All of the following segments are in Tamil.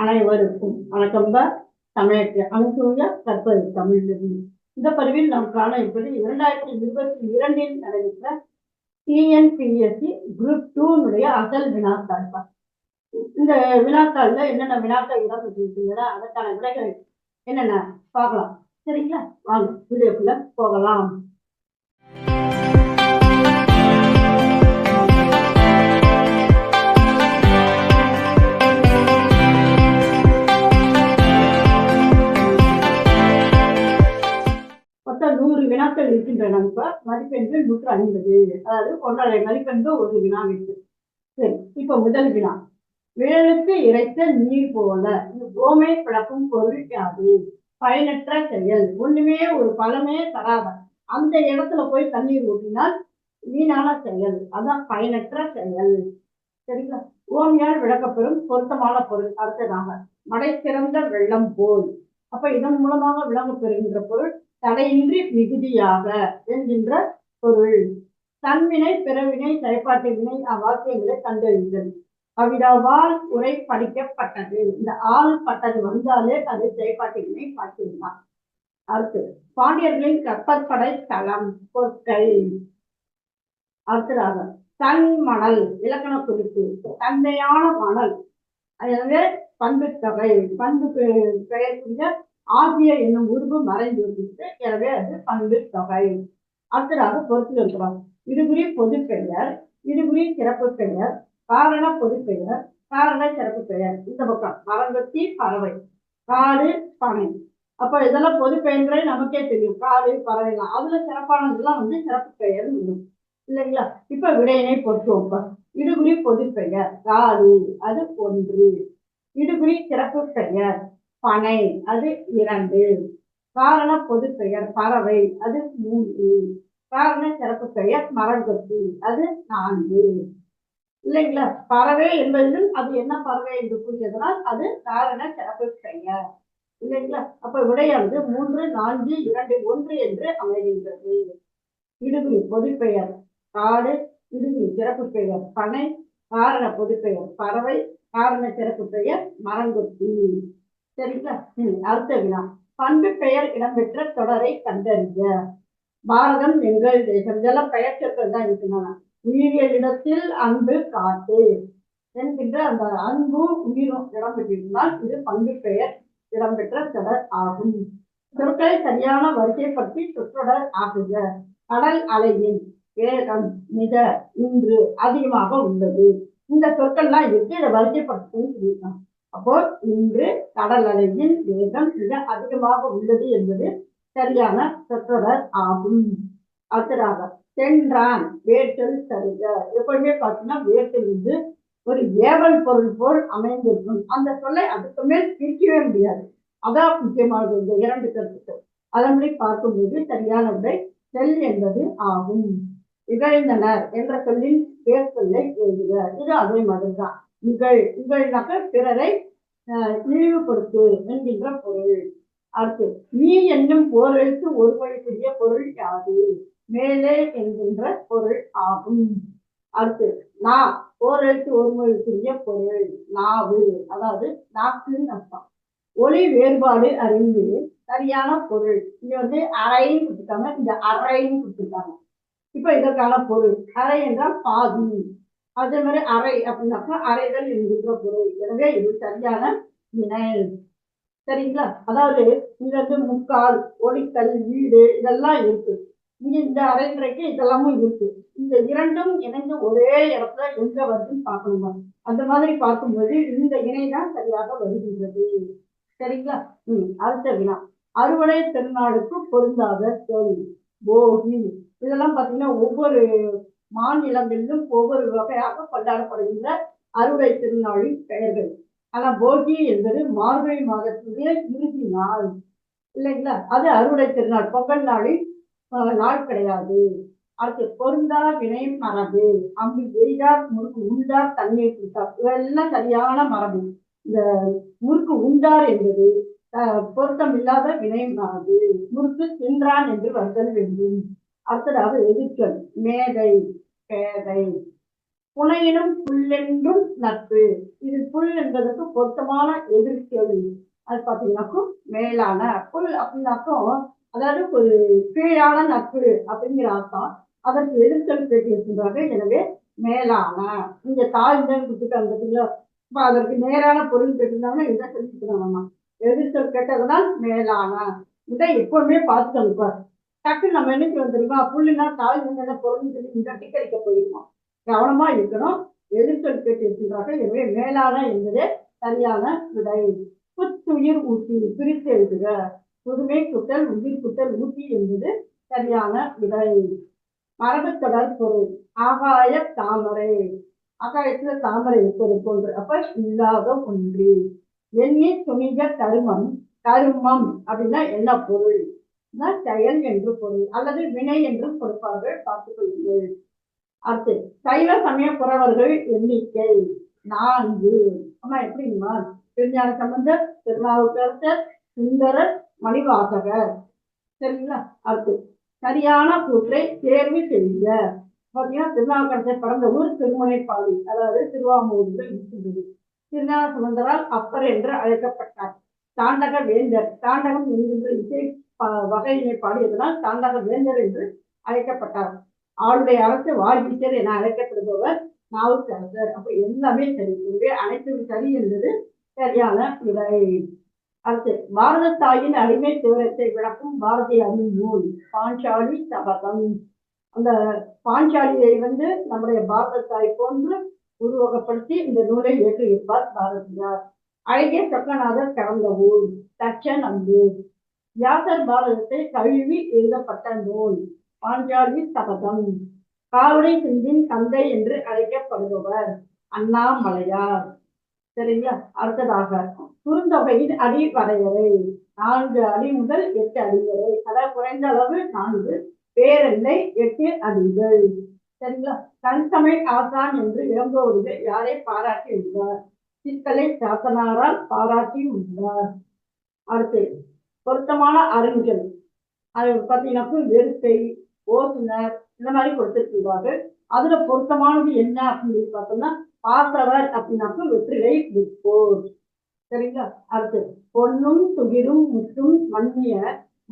அனைவருக்கும் வணக்கம் தான் தமிழக அனுசூய தற்போது தமிழிலிருந்து இந்த பதிவில் நாம் காண இருப்பது இரண்டாயிரத்தி இருபத்தி இரண்டில் நடைபெற்ற டிஎன்பிஎஸ்சி குரூப் டூனுடைய அசல் வினாத்தாள் தான். இந்த வினாத்தாள்ல என்னென்ன வினாக்கள் இடம் பெற்றிருக்கீங்களா அதற்கான விடைகள் என்னென்ன பார்க்கலாம். சரிங்களா? வாங்க வீடியோக்குள்ள போகலாம். நூறு வினாக்கள் இருக்கின்றன இப்ப மதிப்பெண்கள் நூற்று ஐம்பது. அதாவது ஒன்றரை மதிப்பெண்கள் ஒரு வினா இருக்கு சரி இப்ப முதல் வினா. விழலுக்கு இறைத்த நீர் போல இது கோமை பிளக்கும் பொருள் யாது? பயனற்ற செயல். ஒண்ணுமே ஒரு பலமே தராத. அந்த இடத்துல போய் தண்ணீர் ஊட்டினால் வீணான செயல். அதான் பயனற்ற செயல். சரிங்களா? ஓமியால் விளக்கப்பெறும் பொருத்தமான பொருள். அடுத்ததாக மடை சிறந்த வெள்ளம் போல். அப்ப இதன் மூலமாக விளங்கப் பெறுகின்ற பொருள் தடையின்றி மிகுதியாக என்கின்ற பொருள். தன்வினை பிறவினை செயற்பாட்டு வினை அவ்வாக்கியங்களை கண்டறிதல் கவிதாவால் உரை படிக்கப்பட்டது. இந்த ஆள் பட்டது வந்தாலே அது செயற்பாட்டு வினை பார்த்திருந்தான் அடுத்து பாண்டியர்களின் கப்பற்படை தளம் பொற்கள். அடுத்ததாக தன் மணல் இலக்கண குறிப்பு தன்மையான மணல். எனவே பண்பு தொகை பண்பு பெ- பெயர்க்குரிய ஆகிய என்னும் உருவு மறைந்து விடுகிறது எனவே அது பண்பு தொகை. அடுத்ததாக பொறுத்து இருக்கிறோம் இதுகுறி பொது பெயர் இருகுறி சிறப்பு பெயர் காரண பொது பெயர் காரண சிறப்பு பெயர். இந்த பக்கம் மரங்கத்தி பறவை. காடு பனை. அப்ப இதெல்லாம் பொது பெயர்களே நமக்கே தெரியும். காடு பறவைலாம். அதுல சிறப்பானதெல்லாம் வந்து சிறப்பு பெயர் இல்லைங்களா? இப்ப விடையினை பொறுத்துவோம் இப்ப. இடுகுறி பொது பெயர் காடு. அது ஒன்று. இடுகுறி சிறப்பு பெயர் பனை அது இரண்டு. காரண பொது பெயர் பறவை அது மூன்று. காரண சிறப்பு பெயர் மரங்கொத்தி அது நான்கு. இல்லைங்களா? பறவை என்பது அது என்ன பறவை என்று கூறியதனால் அது காரண சிறப்பு பெயர். இல்லைங்களா? அப்ப விடையானது மூன்று நான்கு இரண்டு ஒன்று என்று அமைகின்றது. இடுகு பொது பெயர் காடு இடுகு சிறப்பு பெயர் பனை காரண பொது பெயர் பறவை காரண சிறப்பு பெயர் மரங்கொத்தி. சரிங்களா அடுத்த வினா பண்பு பெயர் இடம்பெற்ற தொடரை கண்டறிய. பாரதம் எங்கள் தேசம். இதெல்லாம் பெயர் சொற்கள் தான் இருக்கின்றன. உயிரியலிடத்தில் அன்பு காட்டு என்கின்ற அந்த அன்பும் உயிரும் இடம்பெற்றிருந்தால் இது பண்பு பெயர் இடம்பெற்ற தொடர் ஆகும். சொற்களை சரியான வரிசைப்படுத்தி சொற்றொடர் ஆகுக. கடல் அலையின் வேகம் மிக இன்று அதிகமாக உள்ளது. இந்த சொற்கள்லாம் எப்படி இதை வரிசைப்படுத்துன்னு சொல்லியிருக்காங்க. அப்போ இன்று கடல் அலையின் வேகம் மிக அதிகமாக உள்ளது என்பது சரியான சொற்றொடர் ஆகும். அடுத்ததாக சென்றான் வேட்டல் தருக எப்பவுமே பார்த்தீங்கன்னா வேட்டல் வந்து ஒரு ஏவல் பொருள் போல் அமைந்திருக்கும். அந்த சொல்லை அதுக்கு மேல் பிரிக்கவே முடியாது. அதான் முக்கியமானது இந்த இரண்டு கருத்துக்கள். அதன்படி பார்க்கும்போது சரியான விடை செல் என்பது ஆகும். இகழ்ந்தனர் என்ற சொல்லின் பேர் சொல்லை எழுதுக. இது அதே மாதிரிதான். இகழ் இகழ்னாக்க பிறரை இழிவுபடுத்து என்கின்ற பொருள். அடுத்து நீ என்னும் ஓரெழுத்து ஒரு வழிக்குரிய பொருள் யாது? மேலே என்கின்ற பொருள் ஆகும். அடுத்து நா ஓரெழுத்து ஒரு மொழிக்குரிய பொருள் நாவு அதாவது நாக்குன்னு அர்த்தம். ஒளி வேறுபாடு அறிந்து சரியான பொருள். இங்க வந்து அறைன்னு கொடுத்துருக்காங்க. இந்த அறைன்னு கொடுத்துருக்காங்க. இப்ப இதற்கான பொருள். அறை என்றால் பாதி. அதே மாதிரி அறை அப்படின்னாக்கா அறைகள் என்கின்ற பொருள். எனவே இது சரியான வினை. சரிங்களா? அதாவது இங்க வந்து முக்கால் ஒடித்தல் வீடு இதெல்லாம் இருக்கு. இங்க இந்த அரைமுறைக்கு இதெல்லாமும் இருக்கு. இந்த இரண்டும் இணைந்து ஒரே இடத்துல எங்க வருதுன்னு பார்க்கணுமா? அந்த மாதிரி பார்க்கும்போது இந்த இணை தான் சரியாக வருகின்றது. சரிங்களா? ம் அடுத்த வினா. அறுவடை திருநாளுக்கு பொருந்தாத சொல் போகி. இதெல்லாம் பார்த்தீங்கன்னா ஒவ்வொரு மாநிலங்களிலும் ஒவ்வொரு வகையாக கொண்டாடப்படுகின்ற அறுவடை திருநாளின் பெயர்கள். ஆனா போகி என்பது மார்கழி மாதத்துடைய இறுதி நாள். இல்லைங்களா? அது அறுவடை திருநாள். பொங்கல் நாளில் நாள் கிடையாது. அடுத்து பொருந்தா வினை மரபு. அம்பு எய்தார் முறுக்கு உண்டார் தண்ணீர் கொடுத்தார் இதெல்லாம் சரியான மரபு. இந்த முறுக்கு உண்டார் என்பது ஆஹ், பொருத்தம் இல்லாத வினை மரபு. முறுக்கு தின்றான் என்று வருதல் வேண்டும். அடுத்ததாவது எதிர்ச்சொல். மேதை பேதை. புனையினும் புல்லென்றும் நட்பு. இது புல் என்பதற்கு பொருத்தமான எதிர்ச்சொல். அது பார்த்தீங்கன்னாக்கும் மேலான புல் அப்படின்னாக்கும் அதாவது ஒரு கீழான நட்பு அப்படிங்கிற அர்த்தம். அதற்கு எதிர்ச்சொல் கேட்டிருக்கின்றார்கள் எனவே மேலான. இங்க தாழ்ந்தன்னு கொடுத்துட்டாங்க பார்த்தீங்களா? இப்போ அதற்கு நேரான பொருள் கேட்டிருந்தாங்கன்னா இதை சொல்லிக்கிறாங்கம்மா எதிர்ச்சொல் கேட்டதுனால் மேலான. இதை எப்பவுமே பார்த்து அனுப்பார் டக்குன்னு நம்ம என்ன செய்வோம் தெரியுமா? புள்ளினா என்ன பொருள்னு சொல்லி இந்த டிக்கடிக்க போயிருக்கோம். கவனமா இருக்கணும். எதிர்ச்சொல் கேட்டு இருக்கின்றார்கள் எனவே மேலான என்பதே சரியான விடை. புத்துயிர் ஊட்டி பிரித்து எழுதுக. புதுமை குட்டல் உயிர் குட்டல் ஊட்டி என்பது சரியான விடை. மரபுத்தொடர் பொருள் ஆகாய தாமரை. ஆகாயத்துல தாமரை இருப்பது போன்று. அப்ப இல்லாத ஒன்று. எண்ணி துணிக கருமம் கருமம் அப்படின்னா என்ன பொருள்? செயல் என்று பொருள் அல்லது வினை என்றும் கொடுப்பார்கள் பார்த்துக் கொள்ளுங்கள் அடுத்து சைவ சமய புறவர்கள் எண்ணிக்கை நான்கு. ஆமா எப்படிங்களா திருஞான சம்பந்தர் திருநாவுக்கரசர் சுந்தரர் மணிவாசகர். சரிங்களா? அடுத்து சரியான கூற்றை தேர்வு செய்ய பார்த்தீங்கன்னா திருநாவுக்கரசர் பிறந்த ஊர் திருமுனைப்பாடி அதாவது திருவாமூரில் இருக்கின்றது. திருஞான சம்பந்தரால் அப்பர் என்று அழைக்கப்பட்டார். தாண்டக வேந்தர் தாண்டகம் என்கின்ற இசை வகையினை பாடியதனால் தாண்டக வேந்தர் என்று அழைக்கப்பட்டார். ஆளுடைய அரசு வாழ்வீச்சர் என அழைக்கப்படுபவர் நாவுக்கரசர். அப்ப எல்லாமே சரி. இங்கே அனைத்தும் சரி என்பது சரியான விடை. அடுத்து பாரத தாயின் அடிமை தூரத்தை விளக்கும் பாரதியாரின் நூல் பாஞ்சாலி சபதம். அந்த பாஞ்சாலியை வந்து நம்முடைய பாரத தாய் போன்று உருவகப்படுத்தி இந்த நூலை இயற்றியிருப்பார் பாரதியார். அழகிய சொக்கநாதர் கடந்த ஊர் தச்சன் அங்கு வியாசர் பாரதத்தை கழுவி எழுதப்பட்ட நூல் பாஞ்சாலி சபதம் காவடை சிந்தின் தந்தை என்று அழைக்கப்படுபவர் அண்ணாமலையார். சரிங்களா? அடுத்ததாக குறுந்தொகையின் அடி வரையறை நான்கு அடி முதல் எட்டு அடி வரை அதாவது குறைந்த அளவு நான்கு பேரெல்லை எட்டு அடிகள். சரிங்களா? தன் தமிழ் ஆசான் என்று இளங்கோவர்கள் யாரை பாராட்டி உள்ளார்? சிக்கலை சாத்தனாரால் பாராட்டி உள்ளார். அடுத்து பொருத்தமான அறிஞர். அது பார்த்தீங்கன்னா வெறுப்பை ஓட்டுநர் இந்த மாதிரி கொடுத்துருக்கிறார்கள் அதுல பொருத்தமானது என்ன அப்படின்னு பார்த்தோம்னா பார்த்தவர் அப்படின்னாக்க வெற்றிலை விற்போர். சரிங்களா? அடுத்து பொன்னும் துகிரும் முற்றும் மண்ணிய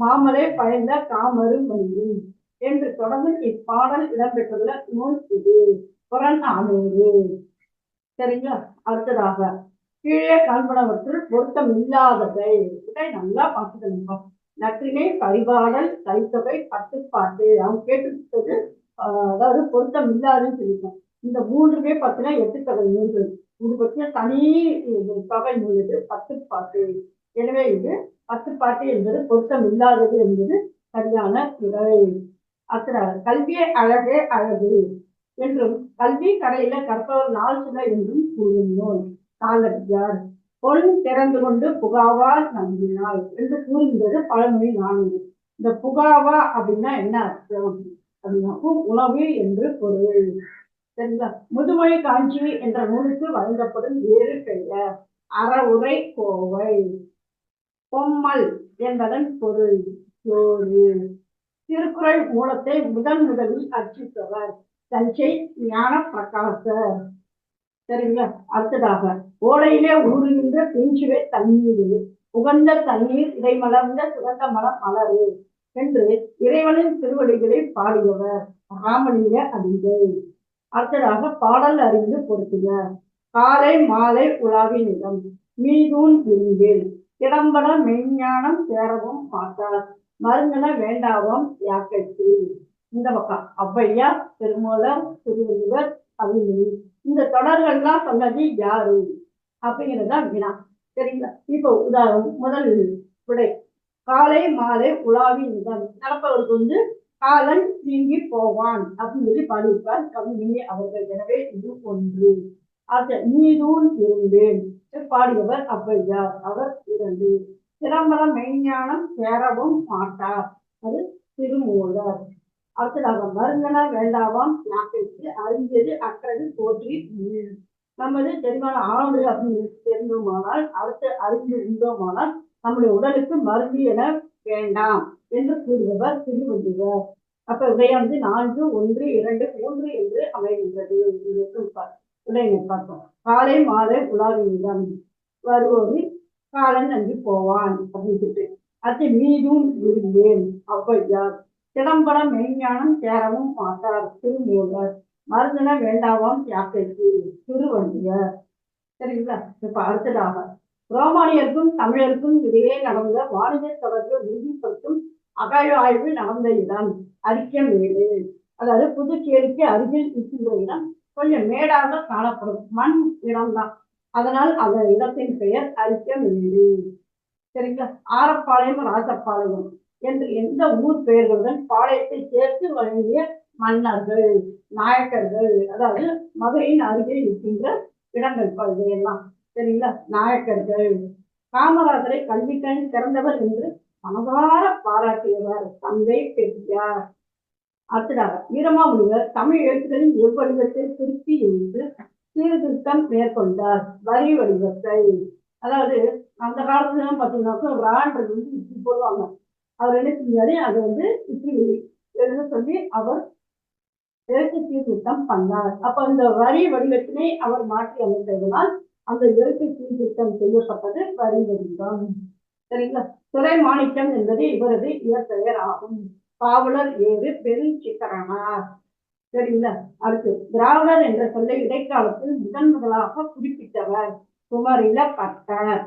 மாமலை பயந்த காமரும் மண்ணும் என்று தொடர்ந்து இப்பாடல் இடம்பெற்றுள்ள நூல் இது. புறநானூறு. சரிங்களா? அடுத்ததாக கீழே காண்பனவற்றுள் பொருத்தம் இல்லாததை இதை நல்லா பார்த்துக்கணும்பா நற்றினை பரிபாடல் கைத்தொகை பத்துப்பாட்டு அவங்க கேட்டுக்கிட்டது அதாவது பொருத்தம் இல்லாதுன்னு சொல்லிட்டோம். இந்த மூன்றுமே பார்த்தீங்கன்னா எட்டு தொகை நூல்கள். இது பற்றிய தனி தொகை நூல் இது பத்து எனவே இது பத்துப்பாட்டு என்பது பொருத்தம் இல்லாதது என்பது சரியான துறை அத்தனை கல்வியே அழகே அழகு என்றும் கல்வி கடையில கற்பவர் நாள் சில என்றும் கூறினோம் காலடியார் பொன் திறந்து கொண்டு புகாவால் நம்பினாள் என்று கூறுகிறது பழமொழி நான்கு. இந்த புகாவா அப்படின்னா என்ன அர்த்தம்? அப்படின்னா உணவு என்று பொருள். சரிங்களா? முதுமொழி காஞ்சி என்ற நூலுக்கு வழங்கப்படும் வேறு பெயர். அறவுரை கோவை. பொம்மல் என்பதன் பொருள். சோறு. திருக்குறள் மூலத்தை முதன் முதலில் அச்சித்தவர் தஞ்சை ஞான பிரகாசர் சரிங்களா? அடுத்ததாக ஓடையிலே ஊறுகின்ற பிஞ்சுவே தண்ணீர் உகந்த தண்ணீர் இடைமலர்ந்த சுரந்த மலம் மலரு என்று இறைவனின் திருவடிகளை பாடியவர் ராமலிங்க அதிகை அடுத்ததாக பாடல் அறிந்து பொருத்தினர். காலை மாலை உலாவி நிலம். மீதூன் விரும்பில். இடம்பட மெய்ஞானம் சேரவும் பார்த்தார். மருந்தன வேண்டாவும் யாக்கைக்கு இந்த பக்கம் ஔவையா திருமூலர் திருவள்ளுவர் கவிஞர். இந்த தொடர்கள்லாம் சொன்னது யாரு? அப்படிங்கிறதா வினா. சரிங்களா? இப்போ உதாரணம் முதல் விடை. காலை மாலை உலாவி நிதம் நடப்பவருக்கு வந்து காலன் நீங்கி போவான் அப்படின்னு சொல்லி பாடியிருப்பார் கவிஞர் அவர்கள். எனவே இது ஒன்று. அடுத்த நீதூன் இருந்தேன். பாடியவர் ஔவையார் அவர் இரண்டு. சிதம்பர மெய்ஞானம் சேரவும் மாட்டார். அது திருமூலர். அடுத்ததாக மருந்தன வேண்டாவாம். நாட்டைக்கு அறிஞ்சது அக்கறை போற்றி நமது தெளிவான ஆண்டு அப்படின்னு தெரிந்தோமானால் அடுத்து அறிந்து நம்முடைய உடலுக்கு மருந்து என வேண்டாம் என்று கூறுபவர் திருவள்ளுவர். அப்ப விடையானது நான்கு ஒன்று இரண்டு மூன்று என்று அமைகின்றது. இதற்கு பா- பார்த்தோம் காலை மாலை உலாவியிடம் வருவோரில் காலன் நன்றி போவான் அப்படின்னு சொல்லிட்டு. அது மீதும் விரும்பேன் ஔவையார் திடம்பட மெய்ஞானம் சேரவும் மாட்டார் திருமூலர். மருந்துனா வேண்டாவாம் யாக்கைக்கு திருவள்ளுவர் சரிங்களா? இப்ப அடுத்ததாக. ரோமானியருக்கும் தமிழருக்கும் இடையே நடந்த வாணிஜ தொடர்பு உறுதிப்படுத்தும் அகழ்வாய்வு நடந்த இடம் அரிக்கமேடு. அதாவது புதுச்சேரிக்கு அருகில் இருக்கின்ற இடம் கொஞ்சம் மேடாக காணப்படும். மண் இடம்தான். அதனால் அந்த இடத்தின் பெயர் அரிக்கமேடு. சரிங்களா? ஆரப்பாளையம் ராஜபாளையம் என்று எந்த ஊர் பெயர்களுடன் பாளையத்தை சேர்த்து வழங்கிய மன்னர்கள் நாயக்கர்கள் அதாவது மதுரையின் அருகே இருக்கின்ற இடங்கள் பகுதியெல்லாம் சரிங்களா? நாயக்கர்கள் காமராஜரை கல்விக்கன் திறந்தவர் என்று மனதார பாராட்டியவர் தந்தை பெரியார். அடுத்ததாக வீரமாமுனிவர் தமிழ் எழுத்துக்களின் எவ்வடிவத்தை திருப்பி என்று சீர்திருத்தம் மேற்கொண்டார். வரி வடிவத்தை. அதாவது அந்த காலத்துல எல்லாம் பாத்தீங்கன்னாக்கா ரான்றது வந்து இப்படி போடுவாங்க. அவர் என்ன செஞ்சாரு? அதை வந்து இப்படி எழுத சொல்லி அவர் எழுத்து சீர்திருத்தம் பண்ணார். அப்ப அந்த வரி வடிவத்தினை அவர் மாற்றி அமைத்ததனால் அந்த எழுத்து சீர்திருத்தம் செய்யப்பட்டது வரி வடிவம். சரிங்களா? துறை மாணிக்கம் என்பது இவரது இயற்பெயர் ஆகும். பாவலர் ஏறு பெருஞ்சிக்கரனார் சரிங்களா? அடுத்து திராவிடர் என்ற சொல்லை இடைக்காலத்தில் முதன் முதலாக குறிப்பிட்டவர் குமரில பட்டர்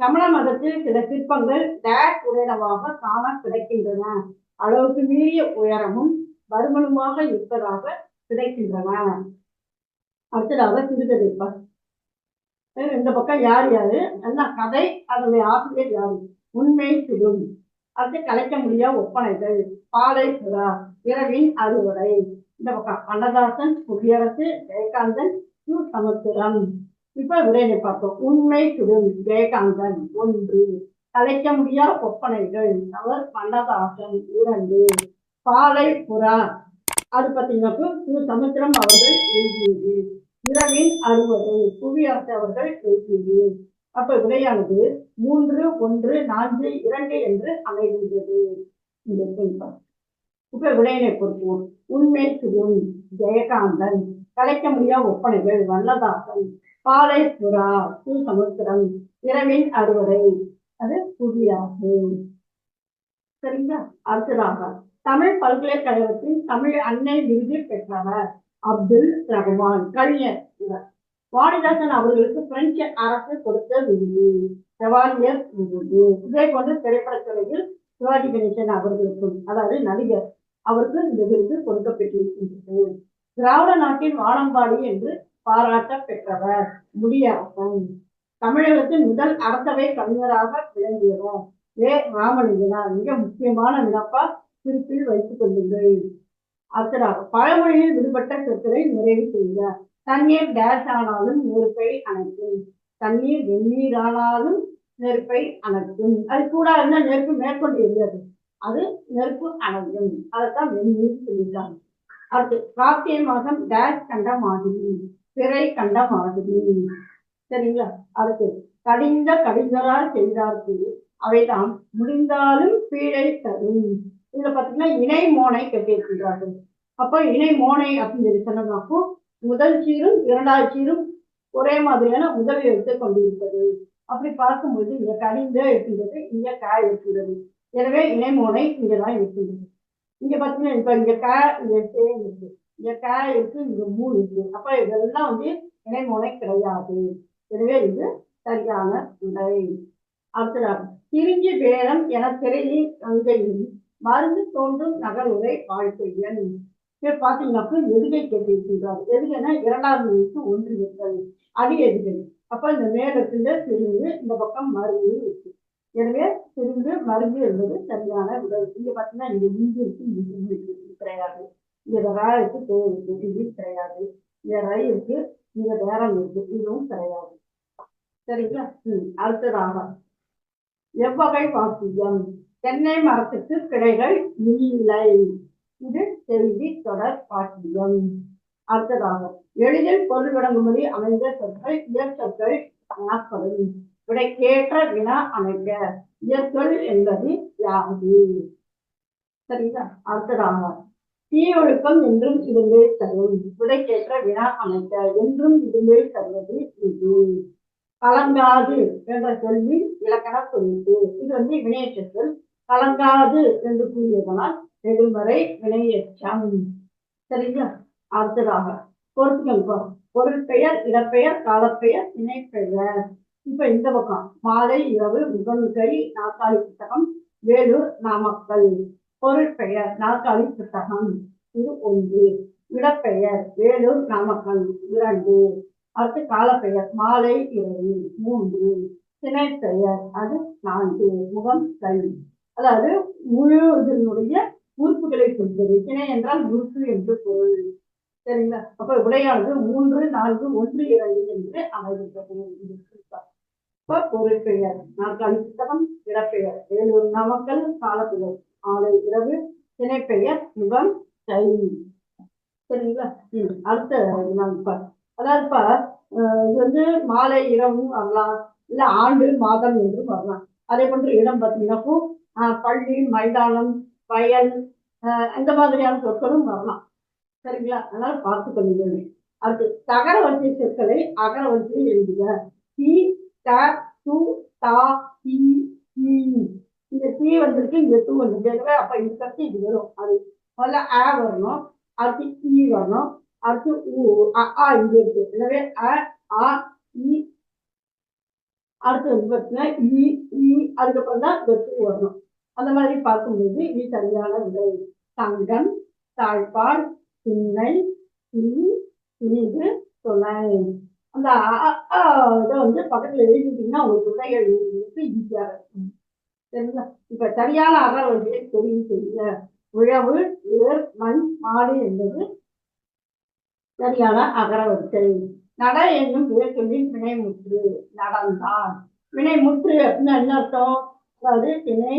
சமண மதத்தில் சில சிற்பங்கள் டேக் உடையனவாக காண கிடைக்கின்றன. அளவுக்கு மீறிய உயரமும் பருமனுமாக இருப்பதாக கிடைக்கின்றன அடுத்ததாக சிறுகதைப்பா இந்த பக்கம் யார் யாரு? என்ன கதை? அதனுடைய ஆசிரியர் யாரு? உண்மை சுடும் அடுத்து கலைக்க முடியாத ஒப்பனைகள். பாலை புறா இரவின் அறுவடை. இந்த பக்கம் கண்ணதாசன் குடியரசு ஜெயகாந்தன் சு சமுத்திரம். இப்ப விடையை பார்த்தோம் உண்மை சுடும் ஜெயகாந்தன் ஒன்று. கலைக்க முடியாத ஒப்பனைகள். அவர் கண்ணதாசன் இரண்டு. பாலை புறா. அது பார்த்தீங்கன்னா சு சமுத்திரம் அவர்கள் எழுதியது. இரவின் அறுவடை புவியரசு அவர்கள் எழுதியது. அப்ப விடையானது மூன்று ஒன்று நான்கு இரண்டு என்று அமைகின்றது. இந்த இப்ப விடையினை பொறுப்போம் உண்மை சுடும் ஜெயகாந்தன் கலைக்க முடியாத ஒப்பனைகள் வல்லதாசன் பாலை புறா சு சமுத்திரம் இரவின் அறுவடை அது புவியாகும் சரிங்களா? அடுத்ததாக தமிழ் பல்கலைக்கழகத்தின் தமிழ் அன்னை விருது பெற்றவர் அப்துல் ரஹ்மான். கவிஞர் இவர். வாணிதாசன் அவர்களுக்கு பிரெஞ்சு அரசு கொடுத்த விருது. செவாலியர் விருது. இதே போன்று திரைப்படத்துறையில் சிவாஜி கணேசன் அவர்களுக்கும் அதாவது நடிகர் அவருக்கு இந்த விருது கொடுக்கப்பட்டிருக்கின்றது. திராவிட நாட்டின் வானம்பாடி என்று பாராட்ட பெற்றவர் முடியரசன் தமிழகத்தின் முதல் அரசவை கவிஞராக விளங்கியவர். ஏ. ராமலிங்கனார். மிக முக்கியமான வினப்பா குறிப்பில் வைத்துக் கொள்ளுங்கள். அடுத்ததாக பழமொழியில் விடுபட்ட சொற்களை நிறைவு செய்க. தண்ணீர் டேஷ் ஆனாலும் நெருப்பை அணைக்கும். தண்ணீர் வெந்நீர் ஆனாலும் நெருப்பை அணைக்கும். அது கூட இருந்தால் நெருப்பு மேற்கொண்டு இருந்தது அது நெருப்பு அணையும் அதைத்தான் வெந்நீர் சொல்லிட்டாங்க அடுத்து கார்த்திகை மாதம் டேஷ் கண்ட மாதிரி பிறை கண்ட மாதிரி. சரிங்களா? அடுத்து கடிந்த கடிந்தரால் செய்தார்கள் அவைதான் முடிந்தாலும் பீழை தரும். இதுல பாத்தீங்கன்னா இணை மோனை கட்டியிருக்கின்றார்கள் அப்போ இணை மோனை அப்படின்னு சொல்லி முதல் சீரும் இரண்டாவது சீரும் ஒரே மாதிரியான முதல் எழுத்து கொண்டிருப்பது. அப்படி பார்க்கும்போது இங்க கடிந்த இருக்கின்றது இங்க காய் இருக்கின்றது எனவே இணைமோனை இங்கதான் இருக்கின்றது இங்க பாத்தீங்கன்னா இப்ப இங்க கா இங்க தேன் இருக்கு. இங்க கா இருக்கு இங்க மூ இருக்கு. அப்ப இதெல்லாம் வந்து இணைமோனை கிடையாது. எனவே இது சரியான விடை அடுத்ததாக திரிஞ்சு பேரம் என திரையில் அங்கையில் மருந்து தோன்றும் நகர்வுரை வாழ்க்கை எண் பார்த்தீங்கன்னாக்கா எதுகை கேட்டிருக்கின்றார் எதுகைனா இரண்டாவது நிலைக்கு ஒன்று இருக்கிறது அடி எதுகை அப்ப இந்த மேல திரும்பு இந்த பக்கம் மருந்து இருக்கு. எனவே திரும்பு மருந்து என்பது சரியான உடல். இங்க பார்த்தீங்கன்னா இங்க இங்கு இருக்கு இங்கு இருக்கு. கிடையாது. இங்க ரா இருக்கு தோ இருக்கு இது கிடையாது. இங்க ரை இருக்கு இங்க வேரம் இருக்கு. இதுவும் கிடையாது. சரிங்களா? ம் அடுத்ததாக எவ்வகை வாக்கியம் தென்னை மரத்துக்கு கிளைகள் இல்லை. இது செய்தி தொடர் பாட்டியம். அடுத்ததாக எளிதில் பொருள் விளங்கும்படி அமைந்த சொற்கள் இயற்சொற்கள் எனப்படும். விடைக்கேற்ற வினா அமைக்க இயற்கொள் என்பது யாது சரிங்களா? அடுத்ததாக தீயொழுக்கம் என்றும் இருந்தே தரும். விடைக்கேற்ற வினா அமைக்க என்றும் இருந்தே தருவது இது. கலங்காது என்ற சொல்லி இலக்கண குறிப்பு. இது வந்து வினையற்ற சொல். கலங்காது என்று கூறியதனால் எதிர்மறை வினையேற்றம். சரிங்களா? அடுத்ததாக பொருட்கள் பொருள் பெயர் இடப்பெயர் காலப்பெயர் இணைப்பெயர். இப்ப இந்த பக்கம் மாலை இரவு முகன்கை நாற்காலி புத்தகம் வேலூர் நாமக்கல். பொருட்பெயர் நாற்காலி புத்தகம். இது ஒன்று. இடப்பெயர் வேலூர் நாமக்கல். இரண்டு. அடுத்து காலப்பெயர் மாலை இரவு. மூன்று. திணைப்பெயர் அது நான்கு. முகம் கல்வி அதாவது முழுவதனுடைய உறுப்புகளை சொல்வது இணை என்றால் உறுப்பு என்று பொருள். சரிங்களா? அப்ப விடையானது மூன்று நான்கு ஒன்று இரண்டு என்று அமைகின்றது இப்ப பொருள் பெயர் நாற்காலி புத்தகம் இடப்பெயர். வேலூர் நாமக்கல் காலப்பெயர் ஆலை இரவு திணைப்பெயர் முகம் கை சரிங்களா? ம், அடுத்த நான் இப்ப அதாவது இப்ப இது வந்து மாலை இரவும் வரலாம் இல்ல ஆண்டு மாதம் என்றும் வரலாம். அதே போன்று இடம் பார்த்தீங்கன்னா பள்ளி மைதானம் வயல் அஹ், அந்த மாதிரியான சொற்களும் வரலாம். சரிங்களா? அதனால பார்த்து கொள்ளுங்கள். அடுத்து தகர வரிசை சொற்களை அகர வரிசையில் எழுதுக. தி த து தா தி ஈ. இந்த தி வந்திருக்கு இந்த தூ வந்திருக்கு. அப்ப இது கட்டி இது வரும். அது முதல்ல ஆ வரணும். அடுத்து ஈ வரணும். அடுத்து ஊ அ ஆ இங்க இருக்கு. எனவே அ ஆ இ அடுத்து பார்த்தீங்கன்னா இ இ அதுக்கப்புறம் தான் இந்த தூ வரணும். அந்த மாதிரி பார்க்கும்போது இது சரியான விடை. தங்கம் தாழ்பால் திண்ணை துணி துணிவு துணை அந்த இதை வந்து பக்கத்துல எழுதிட்டீங்கன்னா ஒரு துணைகள் எழுதுறதுக்கு ஈஸியாக இருக்கும். சரிங்களா? இப்ப சரியான அகர வரிசையை தெரியும் தெரியல. உழவு ஏர் மண் மாடு என்பது சரியான அகரவரிசை நட என்னும் உயர்கொள்ளின் வினை முற்று நடந்தான். வினைமுற்று அப்படின்னா என்ன அர்த்தம்? அதாவது திணை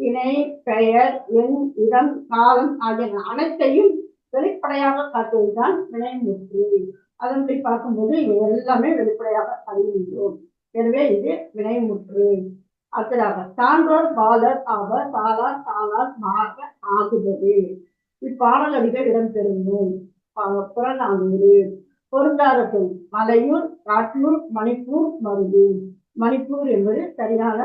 திணை பெயர் எண் இடம் காலம் ஆகிய அனைத்தையும் வெளிப்படையாக காட்டுவதுதான் வினைமுற்று அதன்படி பார்க்கும்போது எல்லாமே வெளிப்படையாக அறிகின்றோம் எனவே இது வினைமுற்று அடுத்ததாக சான்றோர் பாலர் அவர் சாலார் சாலார் மாக ஆகுவது இப்பாடலடிகள் இடம்பெறும். நூல் புறநானூறு. பொருந்தாத சொல் மலையூர் காட்டூர் மணிப்பூர் மருது மணிப்பூர் என்பது சரியான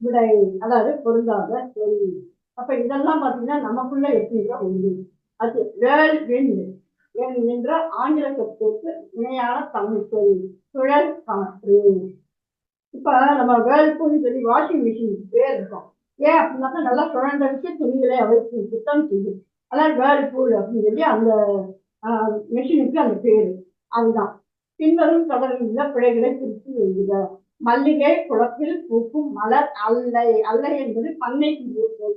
விடை அதாவது பொருந்தாத தொழில் அப்ப இதெல்லாம் பாத்தீங்கன்னா நமக்குள்ள எப்படிங்கிற உண்டு அது வேல் வின் என்கின்ற ஆங்கில சொத்துக்கு இணையான தமிழ் சொல் சுழல் காற்று. இப்ப நம்ம வேர்ல்பூல்னு சொல்லி வாஷிங் மிஷின் பேர் இருக்கும். ஏன் அப்படின்னாக்கா நல்லா சுழன்றடிச்சு துணிகளை அவைத்து சுத்தம் செய்யும் அதான் வேர்ல்பூல் அப்படின்னு சொல்லி அந்த மிஷினுக்கு அந்த பேர். அதுதான். பின்வரும் தொடர்பில் பிழைகளை குறித்து எழுதுக. மல்லிகை குளத்தில் பூக்கும் மலர் அல்லை அல்லை என்பது பண்ணை உரியது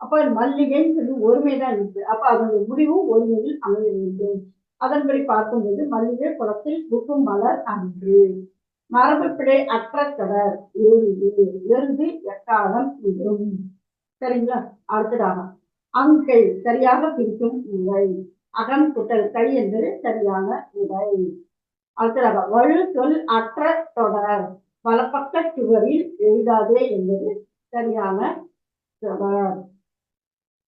அப்ப மல்லிகைன்னு சொல்லி ஒருமைதான் இருக்கு. அப்ப அதனுடைய முடிவும் ஒருமையில் அமைய வேண்டும். அதன்படி பார்க்கும்போது மல்லிகை குளத்தில் பூக்கும் மலர் அன்று. மரபு பிழை அற்ற தொடர் எருது இருந்து எக்காலம் இடும் சரிங்களா? அடுத்ததாக அங்கை சரியாக பிரிக்கும் உரை அகம் குட்டல் கை என்பது சரியான உரை அடுத்ததாக வழு சொல் அற்ற தொடர் வலப்பக்க சுவரில் எழுதாதே என்பது சரியான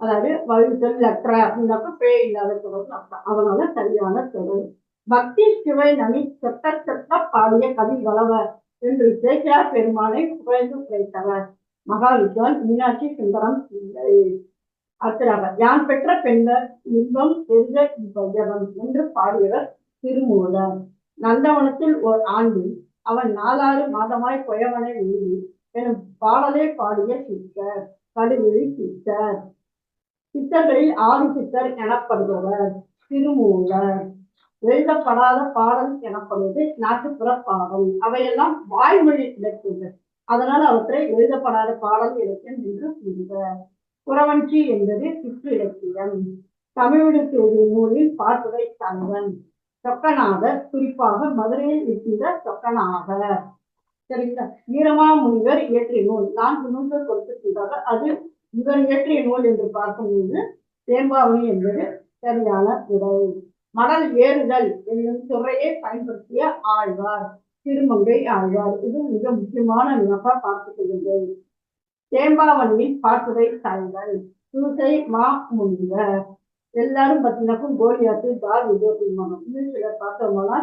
அதாவது வழுத்தல் லெட்டர் அப்படின்னாக்க பே இல்லாத தொடர் அர்த்தம் அதனால சரியான தொடர் பக்தி சிவை நனி செத்த செத்த பாடிய கவி வளவ என்று சேக்கிரார் பெருமானை புகழ்ந்து குறைத்தவர் மகாவித்வான் மீனாட்சி சுந்தரம் பிள்ளை அடுத்ததாக யான் பெற்ற பெண்கள் இன்பம் பெருக வையவன் என்று பாடியவர் திருமூலர். நந்தவனத்தில் ஓர் ஆண்டு அவன் நாலாறு மாதமாய் குயவனை ஊறி எனும் பாடலே பாடிய சித்தர் கடுவிழி சித்தர். சித்தர்களில் ஆதி சித்தர் எனப்படுபவர் திருமூலர். எழுதப்படாத பாடல் எனப்படுவது நாட்டுப்புற பாடல் அவையெல்லாம் வாய்மொழி இலக்குகள் அதனால் அவற்றை எழுதப்படாத பாடல் இலக்கியம் என்று கூறுவர். புறவஞ்சி என்பது சிற்று இலக்கியம். தமிழுக்கு ஒரு நூலில் பாட்டுரை தங்கன். சொக்கநாதர் குறிப்பாக மதுரையில் இருக்கின்ற சொக்கநாதர். சரிங்களா? வீரமாமுனிவர் இயற்றிய நூல். நான்கு நூல்கள் கொடுத்திருக்கின்றார்கள். அது இவர் இயற்றிய நூல் என்று பார்க்கும்போது தேம்பாவணி என்பது சரியான விடை. மடல் ஏறுதல் என்னும் துறையை பயன்படுத்திய ஆழ்வார் திருமங்கை ஆழ்வார். இது மிக முக்கியமான நினைப்பா பார்த்துக் கொள்ளுங்கள். தேம்பாவணியின் பாட்டுரை தலைவர் சூசை மா முனிவர். எல்லாரும் பார்த்தீங்கன்னாக்கா கோலியாத்து தால் விஜயபெருமானம் பெருமானம் சிலர் பார்த்தோம்னா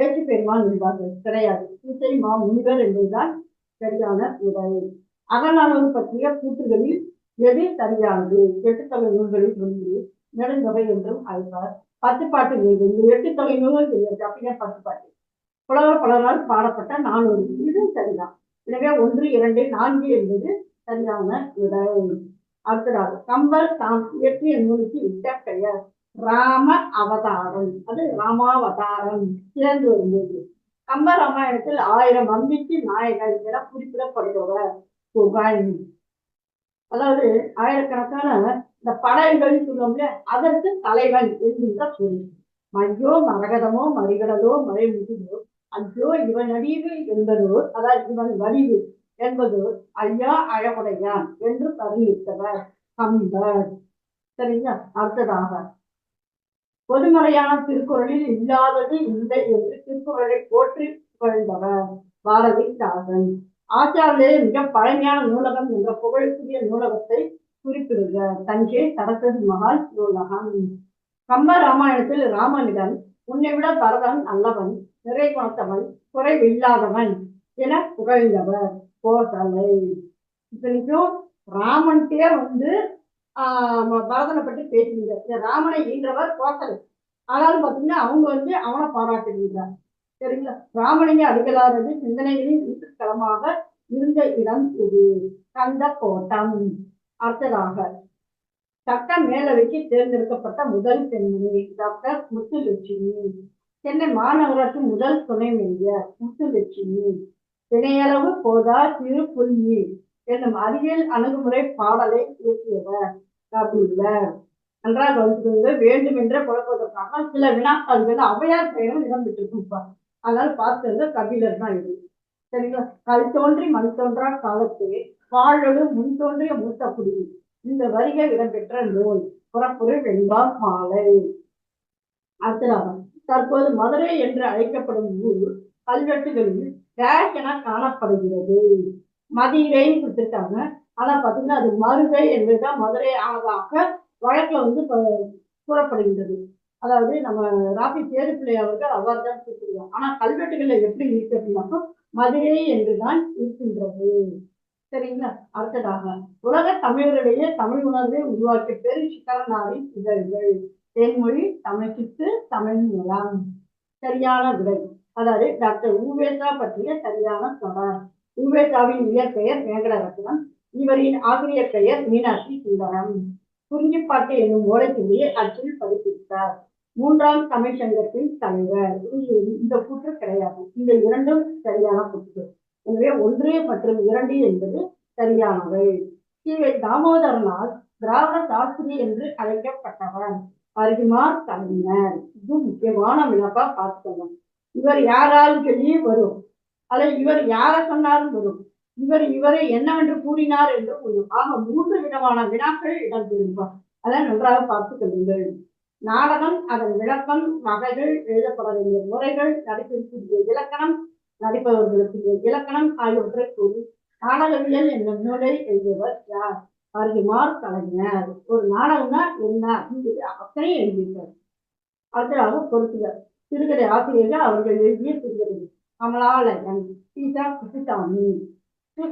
ஏற்று பெருமான் என்பார்கள். கிடையாது. சூசை மா முனிவர் என்பதுதான் சரியான உரை அகநானூறு பற்றிய கூற்றுகளில் எது சரியானது? எட்டுத்தொகை நூல்களில் ஒன்று நெடுந்தொகை என்றும் அழைப்பார். பத்து பாட்டு நூல்கள் இந்த எட்டுத்தொகை நூல்கள் தெரியாது. அப்படின்னா பத்து பாட்டு. புலவர் பலரால் பாடப்பட்ட நானூறு. இதுவும் சரிதான். எனவே ஒன்று இரண்டு நான்கு என்பது சரியான விடை அடுத்ததாவது கம்பர் தாம் இயற்றிய நூலுக்கு இட்ட பெயர் ராம அவதாரம். அது ராமாவதாரம். சிறந்து வருகிறது கம்ப ராமாயணத்தில் ஆயிரம் அம்பிக்கு நாயகர் என குறிப்பிடப்படுபவர் புகழ் அதாவது ஆயிரக்கணக்கான இந்த படைகள் சொல்லுவோம்ல அதற்கு தலைவன் என்கின்ற சொல். மையோ மரகதமோ மறிகடலோ மழை முதுகோ ஐயோ இவன் அடிவு என்பதோ அதாவது இவன் வடிவு. என்பது ஐயா அழகுடையான் என்று பரிவித்தவர் கம்பர் சரிங்களா? அடுத்ததாக. பொதுமறையான திருக்குறளில் இல்லாதது இல்லை என்று திருக்குறளை போற்றி புகழ்ந்தவர். பாரதிதாசன் ஆச்சாரிலே மிக பழமையான நூலகம் என்ற புகழுக்குரிய நூலகத்தை குறிப்பிடுக. தஞ்சை சரஸ்வதி மகால் நூலகம். கம்ப ராமாயணத்தில் ராமனிடம் உன்னை விட பரதன் நல்லவன் நிறை குணத்தவன் குறைவில்லாதவன் என புகழ்ந்தவர் கோசலை இத்தனைக்கும் ராமன்கிட்டே வந்து பரதனை பற்றி பேசுகிறார் இந்த ராமனை ஈன்றவர் கோசலை ஆனாலும் பார்த்தீங்கன்னா அவங்க வந்து அவனை பாராட்டுகிறார் சரிங்களா? ராமலிங்க அடிகளாரது சிந்தனைகளின் வீட்டுத்தலமாக இருந்த இடம் இது. கந்த கோட்டம். அடுத்ததாக சட்ட மேலவைக்கு தேர்ந்தெடுக்கப்பட்ட முதல் பெண்மணி டாக்டர் முத்துலட்சுமி. சென்னை மாநகராட்சி முதல் துணை மேயர் முத்துலட்சுமி. திணையளவு போதா திரு புள்ளி என்னும் அறிவியல் அணுகுமுறை பாடலை இயற்றியவர் கபிலர் நன்றாக கவனித்துக்கொண்டு வேண்டும் என்றே குழப்பதற்காக சில வினாத்தாள்கள் அவையார் பெயரும் இடம்பெற்றிருக்கும் அதனால் பார்த்தது கபிலர் தான் இது. சரிங்களா? கல் தோன்றி மண் தோன்றா காலத்தே வாழொடு முன் தோன்றிய மூத்த குடி. இந்த வரிகள் இடம்பெற்ற நூல் புறப்புரை வெண்பா மாலை. அடுத்ததாக தற்போது மதுரை என்று அழைக்கப்படும் ஊர் கல்வெட்டுகளில் டேஷ் என காணப்படுகிறது. மதுரைன்னு கொடுத்துருக்காங்க. ஆனா பாத்தீங்கன்னா அது மருகை என்பதுதான் மதுரை ஆனதாக வழக்குல வந்து கூறப்படுகின்றது. அதாவது நம்ம ராபி சேதுப்பிள்ளை அவர்கள் அவ்வாறு தான் குறிப்பிடுவார் ஆனா கல்வெட்டுகள்ல எப்படி இருக்கு அப்படின்னாக்கா மதுரை என்றுதான் இருக்கின்றது. சரிங்களா? அடுத்ததாக உலக தமிழர்களிடையே தமிழ் உணர்வை உருவாக்கிய பெரு சிக்கரனாரின் இதழ்கள். தேன்மொழி தமிழ்ச்சித்து தமிழ் மூலம். சரியான விடை. அதாவது டாக்டர் ஊவேசா பற்றிய சரியான தொடர். ஊவேசாவின் இயற்பெயர் வேங்கடரத்னம் இவரின் ஆசிரியர் பெயர் மீனாட்சி சுந்தரம். குறிஞ்சிப்பாட்டு என்னும் ஓலைச்சுவடியை அச்சில் பதிப்பித்தார். மூன்றாம் தமிழ் சங்கத்தின் தலைவர் இந்த கூற்று கிடையாது. இந்த இரண்டும் சரியான கூற்று. எனவே ஒன்று மற்றும் இரண்டு என்பது சரியானவை. கீழே தாமோதரனால் திராவிட சாஸ்திரி என்று அழைக்கப்பட்டவர். அருகிமார் கலைஞர் இது முக்கியமான விளக்கா பார்த்துக்கணும். இவர் யாரால் சொல்லி வரும். அல்லது இவர் யாரை சொன்னாலும் வரும். இவர் இவரை என்னவென்று கூறினார் என்று வரும் ஆக மூன்று விதமான வினாக்கள் இடம்பெறுவார் அதை நன்றாக பார்த்துக் கொள்ளுங்கள். நாடகம் அதன் விளக்கம் வகைகள் எழுதப்பட வேண்டிய முறைகள் நடிப்பிற்குரிய இலக்கணம் நடிப்பவர்களுக்குரிய இலக்கணம் ஆகியவற்றை கூறி நாடகவியல் என்னும் நூலை எழுதியவர் யார்? அருகிமார் கலைஞர். ஒரு நாடகம்னா என்ன? அப்படிங்கிறது அத்தனை எழுதியிருக்கார். அடுத்ததாக பொறுத்துகள் சிறுகதை ஆசிரியர்கள் அவர்கள் எழுதிய சிறுகதை கமலாலயன் சீதா குசிதாமி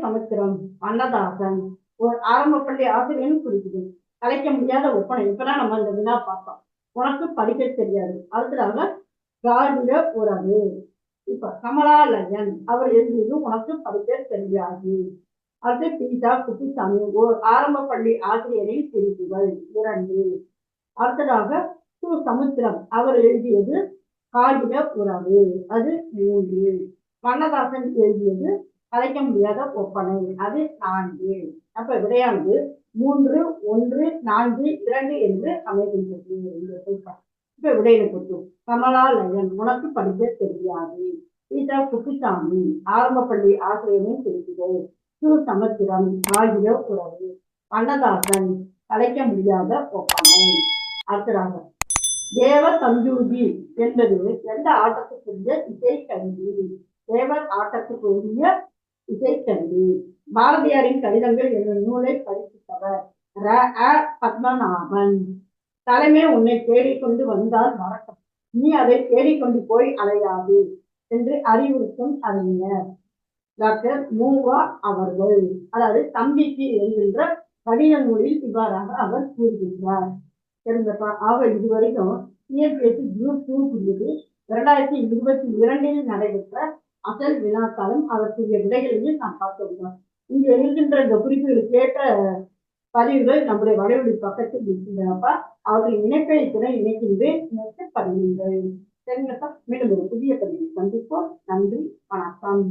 சமுத்திரம் அன்னதாசன் ஒரு ஆரம்ப பள்ளி ஆசிரியர்னு குறிக்குது. கலைக்க முடியாத ஒப்பனை. இப்பதான் நம்ம இந்த வினா பார்த்தோம். உனக்கு படிக்க தெரியாது. அடுத்ததாக காரிய உறவு இப்ப கமலாலயன் அவர் எழுதியது உனக்கு படிக்க தெரியாது. அடுத்து பீட்டா குப்பிசாமி ஓர் ஆரம்ப பள்ளி ஆசிரியரின் குறிப்புகள் இரண்டு. அடுத்ததாக சு சமுத்திரம் அவர் எழுதியது காகித உறவு அது மூன்று. கண்ணதாசன் எழுதியது கலைக்க முடியாத ஒப்பனை. அது நான்கு. அப்ப விடையானது மூன்று ஒன்று நான்கு இரண்டு என்று அமைகின்றது. இப்ப விடையில கொடுத்து கமலாலயன் உனக்கு படிக்க தெரியாது. இதா குப்பிசாமி ஆரம்ப பள்ளி ஆசிரியரின் குறிப்புகள் சு சமுத்திரம் காகித உறவு அன்னதாசன் கலைக்க முடியாத ஒப்பனை. அடுத்ததாக. தேவ சந்தூதி என்பது எந்த ஆட்டத்துக்குரிய இசை தேவர் ஆட்டத்துக்குரிய இசைக்கருவி. பாரதியாரின் கடிதங்கள் என்ற நூலை படித்தவர். ர அ பத்மநாபன். தலைமை உன்னை தேடிக்கொண்டு வந்தால் மறக்கும் நீ அதை தேடிக்கொண்டு போய் அலையாது என்று அறிவுறுத்தும் அறிஞர். டாக்டர் மூவா அவர்கள். அதாவது தம்பிக்கு என்கின்ற கடித நூலில் இவ்வாறாக அவர் கூறுகின்றார். தெரிந்தப்பா. ஆக இதுவரைக்கும் சிஎம்பிஎஸ்சி குரூப் டூ பிரிவு இரண்டாயிரத்தி இருபத்தி இரண்டில் நடைபெற்ற அசல் வினாத்தாலும் அதற்குரிய விடைகளையும் நாம் பார்க்க முடியும் இங்கு இருக்கின்ற இந்த குறிப்புகளுக்கு ஏற்ற பதிவுகள் நம்முடைய வடவெளி பக்கத்தில் இருக்கின்றனப்பா. அவர்களின் இணைப்பை திறன் இணைக்கின்றேன். இணைத்து பதிவுங்கள் சரிங்கப்பா மீண்டும் ஒரு புதிய பதிவை சந்திப்போம். நன்றி வணக்கம்.